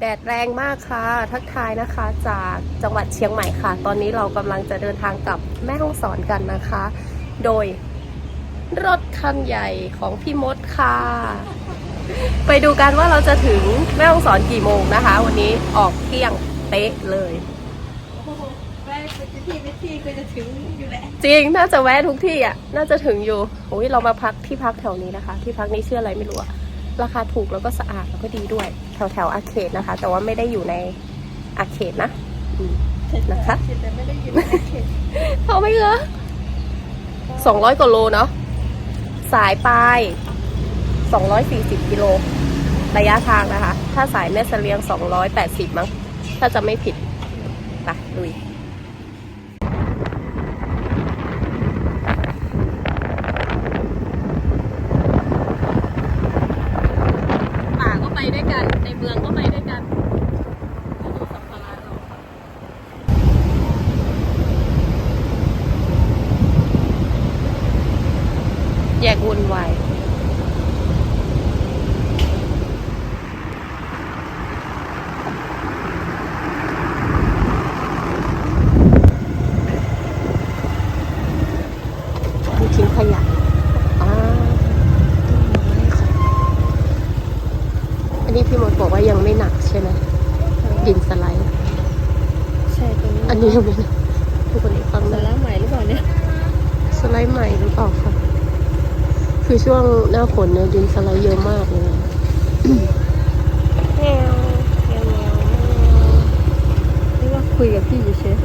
แดดแรงมากค่ะ ทักทายนะคะ จากจังหวัดเชียงใหม่ค่ะ ตอนนี้เรากำลังจะเดินทางกลับแม่ฮ่องสอนกันนะคะ โดยรถคันใหญ่ของพี่มดค่ะ ไปดูกันว่าเราจะถึงแม่ฮ่องสอนกี่โมงนะคะ วันนี้ออกเที่ยงเป๊ะเลยแม่ไปที่ไปที่ก็จะถึงอยู่แหละจริงน่าจะแวะทุกที่อะ น่าจะถึงอยู่โอ้ยเรามาพักที่พักแถวนี้นะคะ ที่พักนี้ชื่ออะไรไม่รู้อะ ราคาถูกแล้วก็สะอาดแล้วก็ดีด้วย แถวแถวอาเขตนะคะ แต่ว่าไม่ได้อยู่ในอาเขตนะอืมนะคะไม่ได้อยู่ในเขตเอาไหมเหรอสองร้อยกว่าโลเนาะสายปลายสองร้อยสี่สิบกิโลระยะทางนะคะ ถ้าสายแม่เสลียงสองร้อยแปดสิบมั้งถ้าจะไม่ผิดไปลุย ป่าก็ไปด้วยกัน ในเมืองก็ไปด้วยกันดูสัมภาระเราค่ะ แยกวุ่นวายมีทิ้งขยะอ่าอันนี้พี่มดบอกว่ายังไม่หนักใช่ไหมดินสไลด์ ใช่ตรงนี้ อันนี้ยังไม่หนักทุกคนอีกฟัง สา นะ ระใหม่หรือเปล่าเนี่ย สไลด์ใหม่หรือเปล่าคะคือช่วงห น้าฝนเนี่ยดินสไลด์เยอะมากเลยแมวแมวแมวนี่ว่าคุยกับพี่เฉย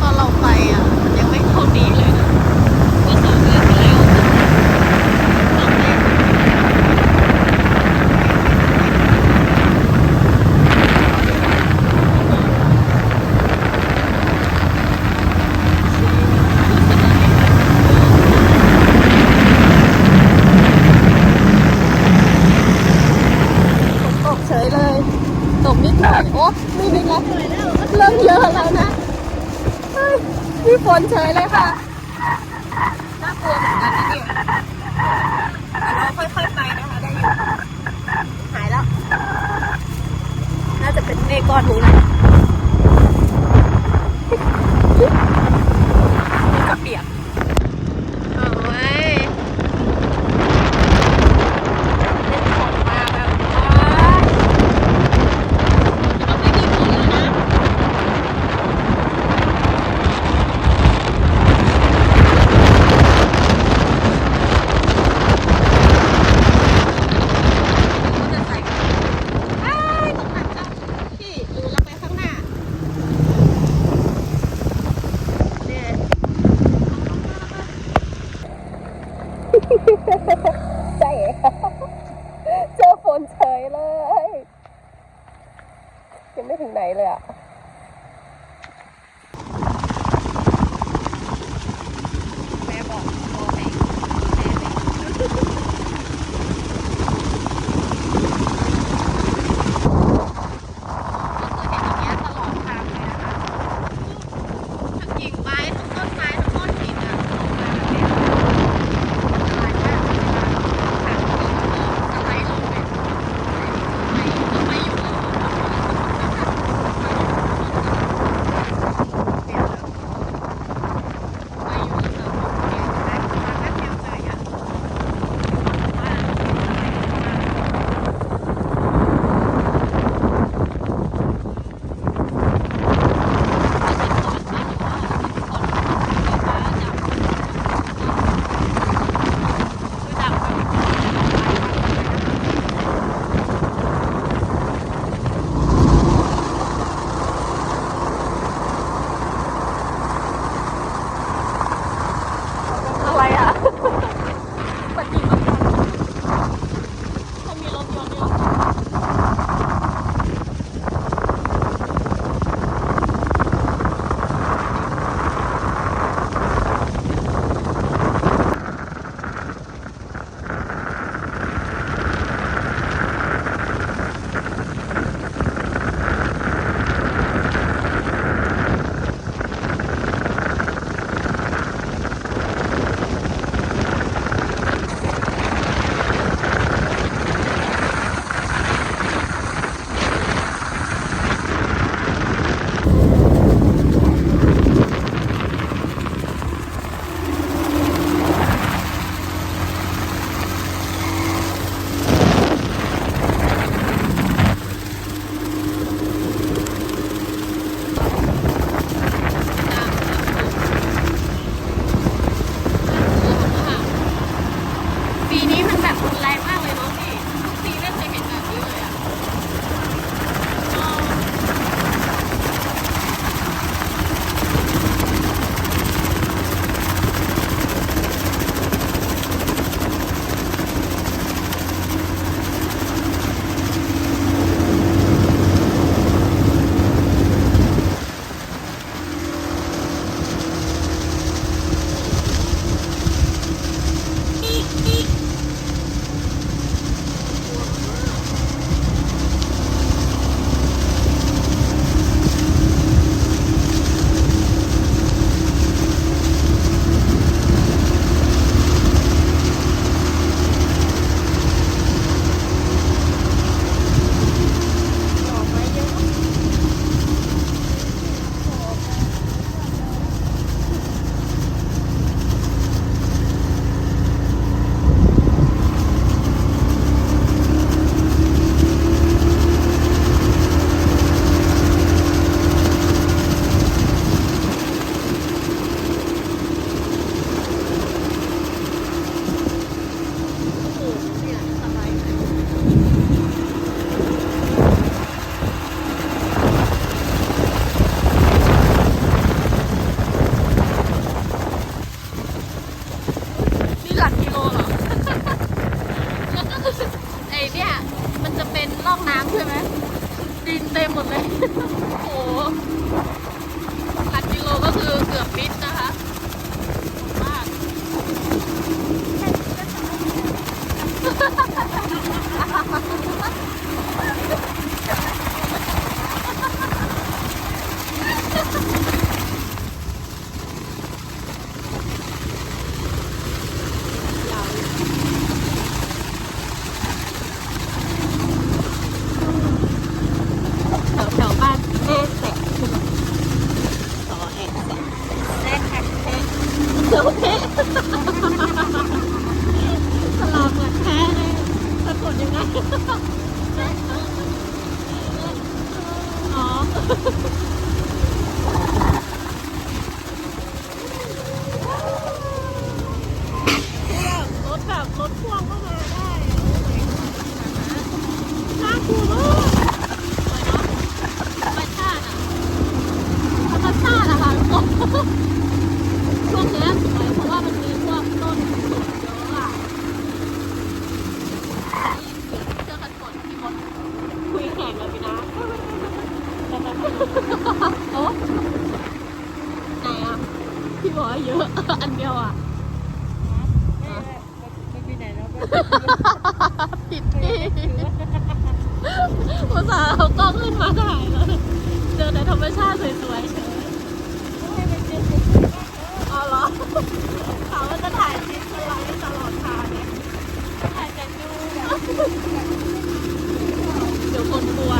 ตอนเราไปอะมันยังไม่เท่านี้เลยนะก็สองเดือนที่แล้วตอนแรกฝนตกเฉยเลย ตกนิดหน่อย โอ้ไม่นิดแล้วเริ่มเยอะแล้วนะ เพี่ฝนเฉยเลยค่ะ น่ากลัวเหมือนกันนะเนี่ยแต่เราค่อยๆไปนะคะได้อยู่ หายแล้ว น่าจะเป็นเมฆก้อนนี้แหละนี่จะเปียก เป็นลอกน้ำใช่ไหมดินเต็มหมดเลย โอ้โหหลักกิโลก็คือเกือบมิดนะคะมากฮ่าฮ่าฮ่ เดี๋ยวคนกลัว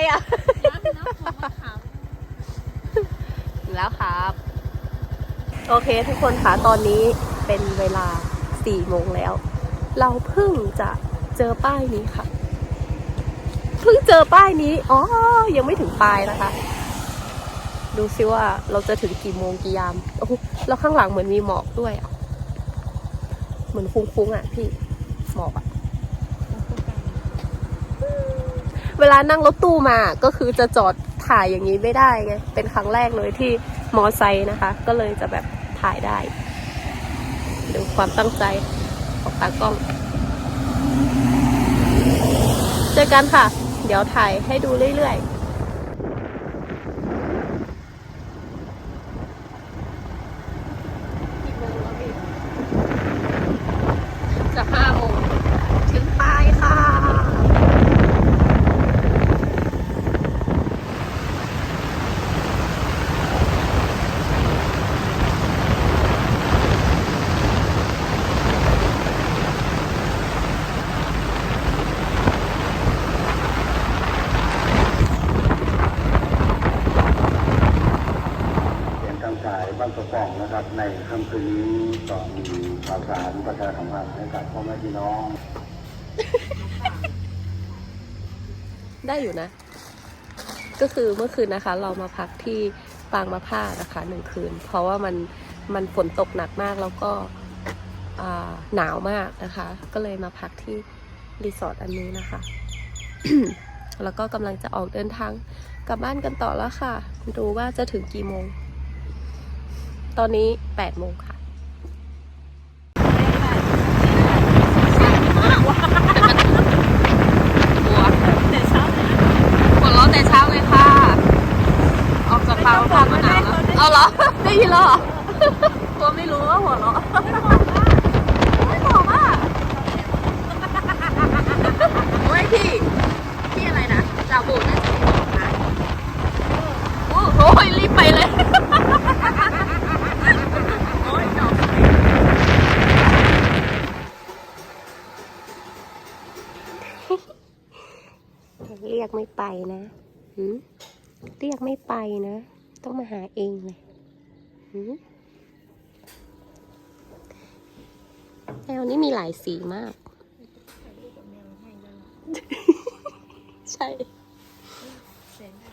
อะไรอะน้ำน้ำของมะขามแล้วครับ โอเคทุกคนคะตอนนี้เป็นเวลา4โมงแล้ว เราเพิ่งจะเจอป้ายนี้ค่ะ เพิ่งเจอป้ายนี้ อ๋อ ยังไม่ถึงปลายนะคะ ดูซิว่าเราจะถึงกี่โมงกี่ยาม โอ้โหแล้วข้างหลังเหมือนมีหมอกด้วยอะ เหมือนฟุ้งๆอะพี่ หมอกอะ เวลานั่งรถตู้มาก็คือจะจอดถ่ายอย่างนี้ไม่ได้ไง เป็นครั้งแรกเลยที่มอไซค์นะคะ ก็เลยจะแบบถ่ายได้ ดูความตั้งใจของตากล้อง เจอกันค่ะ เดี๋ยวถ่ายให้ดูเรื่อยๆจะห้าโมงถึงป้ายค่ะ เสียงตามสายบ้านกระป๋องนะครับ ในค่ำคืนนี้ก็มีข่าวสารประชาสัมพันธ์ให้กับพ่อแม่พี่น้อง ได้อยู่นะ ก็คือเมื่อคืนนะคะ เรามาพักที่ปางมะผ้านะคะหนึ่งคืน เพราะว่ามันมันฝนตกหนักมากแล้วก็หนาวมากนะคะ ก็เลยมาพักที่รีสอร์ทอันนี้นะคะ แล้วก็กำลังจะออกเดินทางกลับบ้านกันต่อแล้วค่ะ ดูว่าจะถึงกี่โมง ตอนนี้แปดโมงค่ะ หัว แต่เช้าเลยนะ หัวเราะแต่เช้าเลยค่ะ ออกจากปากมะพร้าวมะนาวแล้วเอาเหรอ ได้ยินแล้วเหรอตัวไม่รู้ว่าหัวเราะไม่บอกว่าโอ้ยพี่พี่อะไรนะจ่าบูน่าจะบอกนะโอ้โหรีบไปเลยโอ้ยจบเรียกไม่ไปนะหืมเรียกไม่ไปนะ ต้องมาหาเองเลยแมวนี่มีหลายสีมาก ใช่เสียงได้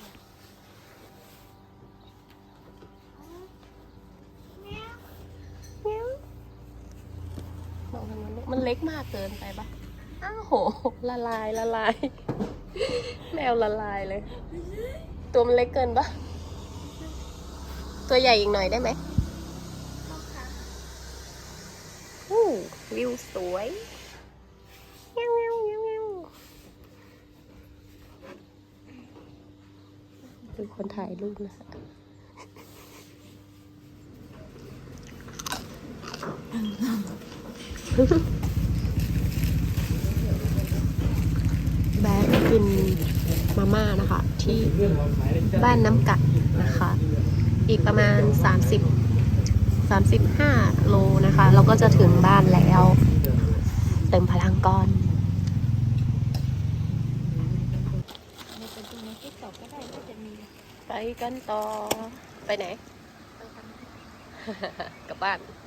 มองทางนั้นมันเล็กมากเกินไปปะอ้าวโห ละลายละลาย แมวละลายเลย ตัวมันเล็กเกินปะ ตัวใหญ่อีกหน่อยได้ไหมอู้วิวสวยเงี้ยวเงี้ยวเงี้ยวเงี้ยวดูคนถ่ายรูปนะคะแบกกินมาม่านะคะ ที่บ้านน้ำกัดนะคะ อีกประมาณ 30 35 โลนะคะ เราก็จะถึงบ้านแล้ว เต็มพลังก่อนในเป็นตัวในติ๊กต็อกก็ได้ก็จะมีไปกันต่อ ไปไหนไปทำกลับบ้านไ